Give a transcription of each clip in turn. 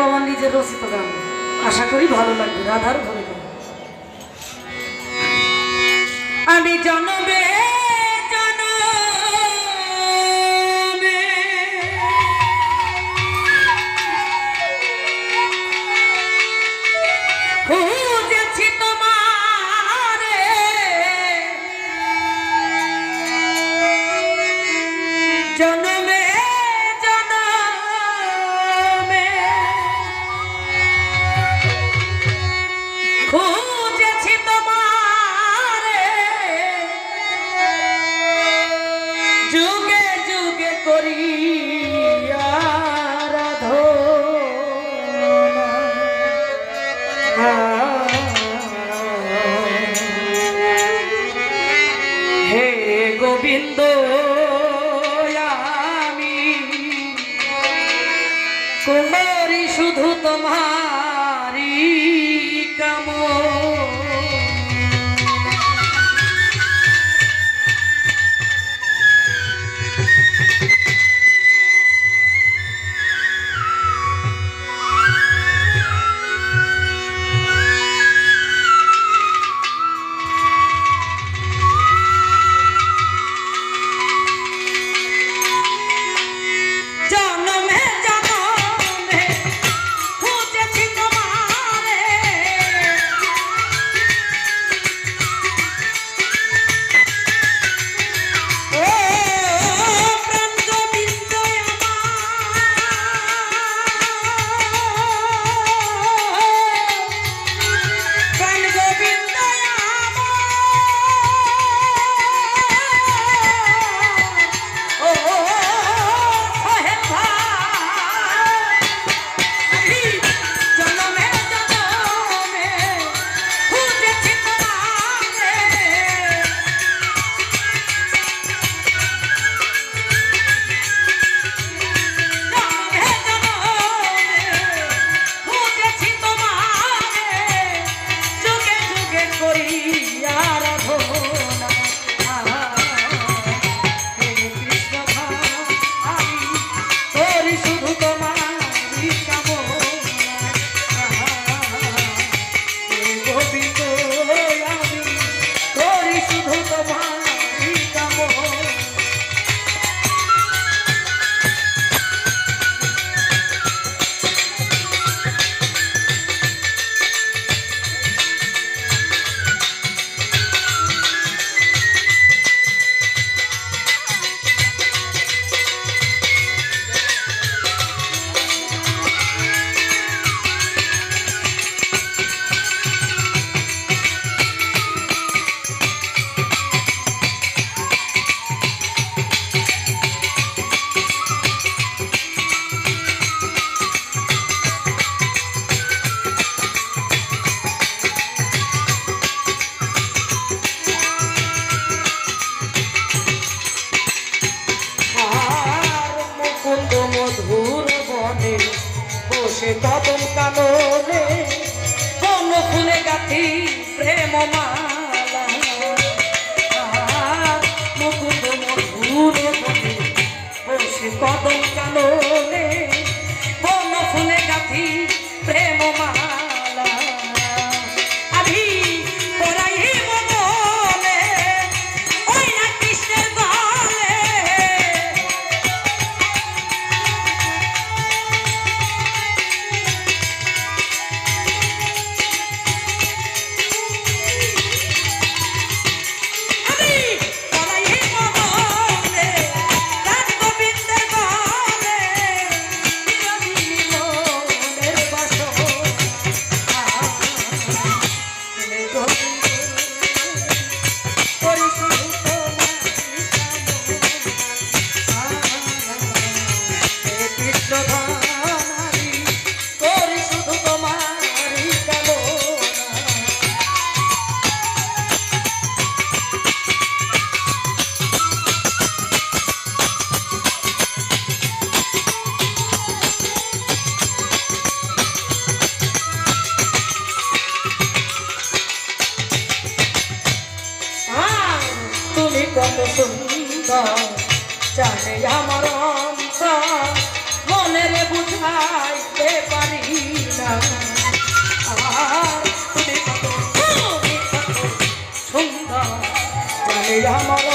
বাবা নিজের রচিত গান। আশা করি ভালো লাগবে। রাধার ভরে গান আমি জনবে Ooh! খুঁজেছি তোমার। যুগে যুগে করি হে গোবিন্দ আমি কুমারী শুধু তোমার কদম কাননে কোন ফুলে গাথি প্রেম মা জানে আমার অন্তর মনের বুঝাইতে পারি না। আর তুমি কত সুন্দর জানে আমার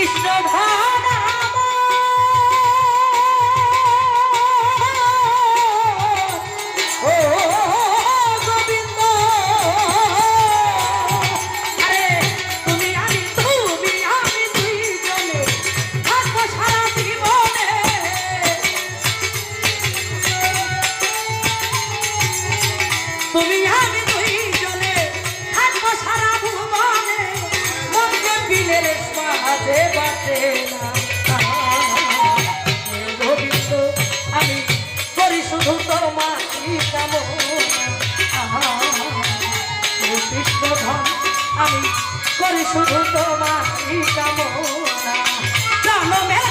কৃষ্ণ ভাই তোমাকে কেমন কৃষ্ণ ধন আমি করি শুধু তোমাকে কেমন জানো মেলা